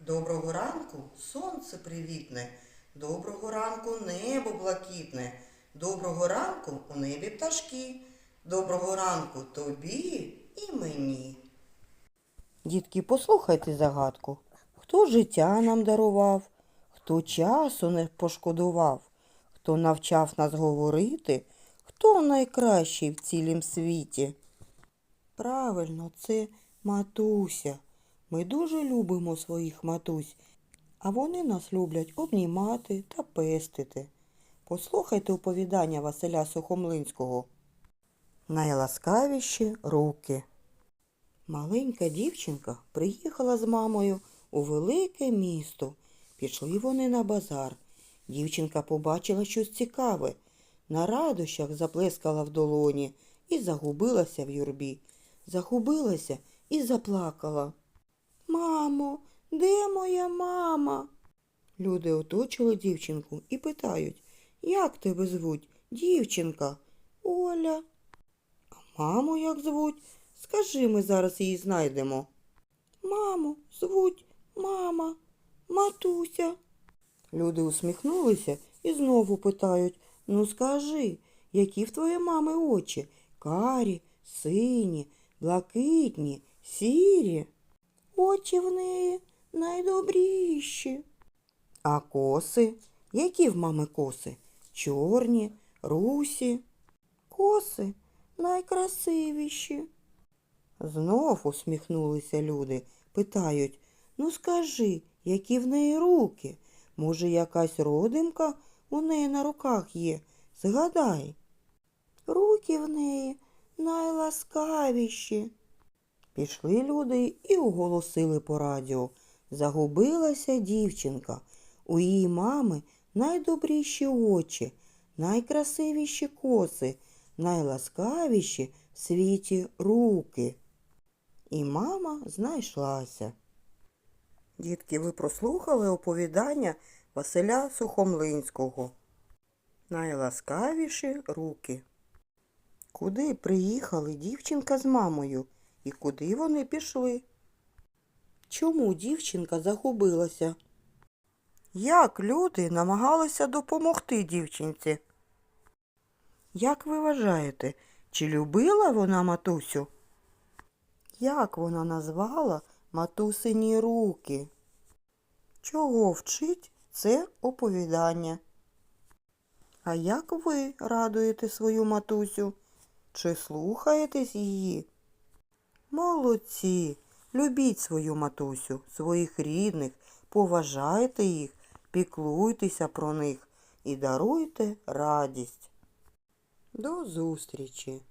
Доброго ранку сонце привітне, доброго ранку небо блакитне, доброго ранку у небі пташки, доброго ранку тобі і мені. Дітки, послухайте загадку. Хто життя нам дарував, хто часу не пошкодував, хто навчав нас говорити, хто найкращий в цілім світі? Правильно, це матуся. Ми дуже любимо своїх матусь, а вони нас люблять обнімати та пестити. Послухайте оповідання Василя Сухомлинського. Найласкавіші руки. Маленька дівчинка приїхала з мамою у велике місто. Пішли вони на базар. Дівчинка побачила щось цікаве. На радощах заплескала в долоні і загубилася в юрбі. Загубилася і заплакала. Мамо, де моя мама? Люди оточили дівчинку і питають, як тебе звуть, дівчинка? Оля. А маму як звуть? Скажи, ми зараз її знайдемо. Маму, звуть мама, матуся. Люди усміхнулися і знову питають, ну скажи, які в твоєї мами очі? Карі, сині, блакитні, сірі. Очі в неї найдобріші. А коси? Які в мами коси? Чорні, русі. Коси найкрасивіші. Знов усміхнулися люди, питають, ну скажи, які в неї руки? Може, якась родимка у неї на руках є? Згадай. Руки в неї найласкавіші. Пішли люди і оголосили по радіо. Загубилася дівчинка. У її мами найдобріші очі, найкрасивіші коси, найласкавіші в світі руки. І мама знайшлася. Дітки, ви прослухали оповідання Василя Сухомлинського. Найласкавіші руки. Куди приїхали дівчинка з мамою і куди вони пішли? Чому дівчинка загубилася? Як люди намагалися допомогти дівчинці? Як ви вважаєте, чи любила вона матусю? Як вона назвала матусині руки? Чого вчить це оповідання? А як ви радуєте свою матусю? Чи слухаєтесь її? Молодці! Любіть свою матусю, своїх рідних, поважайте їх, піклуйтеся про них і даруйте радість. До зустрічі!